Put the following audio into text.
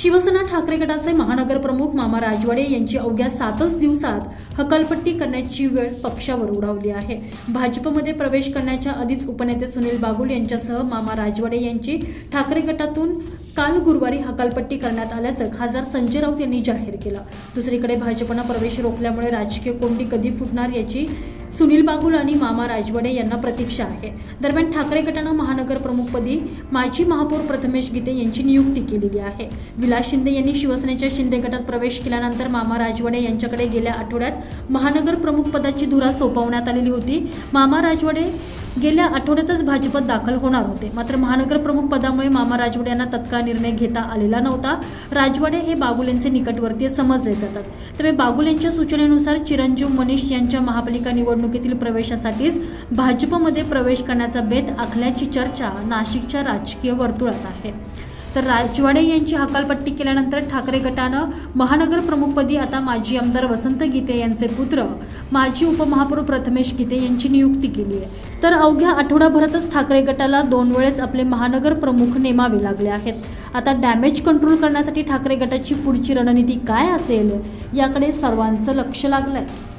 शिवसेना ठाकरे गटाचे महानगर प्रमुख मामा राजवाडे यांची अवघ्या सातच दिवसात हकालपट्टी करण्याची वेळ पक्षावर उडावली आहे. भाजपमध्ये प्रवेश करण्याच्या आधीच उपनेते सुनील बागुल यांच्यासह मामा राजवाडे यांची ठाकरे गटातून काल गुरुवारी हकालपट्टी करण्यात आल्याचं खासदार संजय राऊत यांनी जाहीर केलं. दुसरीकडे भाजपनं प्रवेश रोखल्यामुळे राजकीय कोंडी कधी फुटणार याची सुनील बागुल आणि मामा राजवडे यांना प्रतीक्षा आहे. दरम्यान ठाकरे गटानं महानगर प्रमुखपदी माजी महापौर प्रथमेश गीते यांची नियुक्ती केलेली आहे. विलास शिंदे यांनी शिवसेनेच्या शिंदे गटात प्रवेश केल्यानंतर मामा राजवडे यांच्याकडे गेल्या आठवड्यात महानगर प्रमुख पदाची धुरा सोपवण्यात आलेली होती. मामा राजवडे गेल्या आठवड्यातच भाजपत दाखल होणार होते. मात्र महानगर प्रमुख पदामुळे मामा राजवाडे यांना तत्काळ निर्णय घेता आलेला नव्हता. राजवाडे हे बागुल यांचे निकटवर्तीय समजले जातात. त्यामुळे बागुल यांच्या सूचनेनुसार चिरंजीव मनीष यांच्या महापालिका निवडणुकीतील प्रवेशासाठीच भाजपमध्ये प्रवेश करण्याचा बेत आखल्याची चर्चा नाशिकच्या राजकीय वर्तुळात आहे. तर राजवाडे यांची हकालपट्टी केल्यानंतर ठाकरे गटानं महानगर प्रमुखपदी आता माजी आमदार वसंत गीते यांचे पुत्र माजी उपमहापौर प्रथमेश गीते यांची नियुक्ती केली आहे. तर अवघ्या आठवडाभरातच ठाकरे गटाला दोन वेळेस आपले महानगर प्रमुख नेमावे लागले आहेत. आता डॅमेज कंट्रोल करण्यासाठी ठाकरे गटाची पुढची रणनीती काय असेल? याकडे सर्वांचं लक्ष लागलं आहे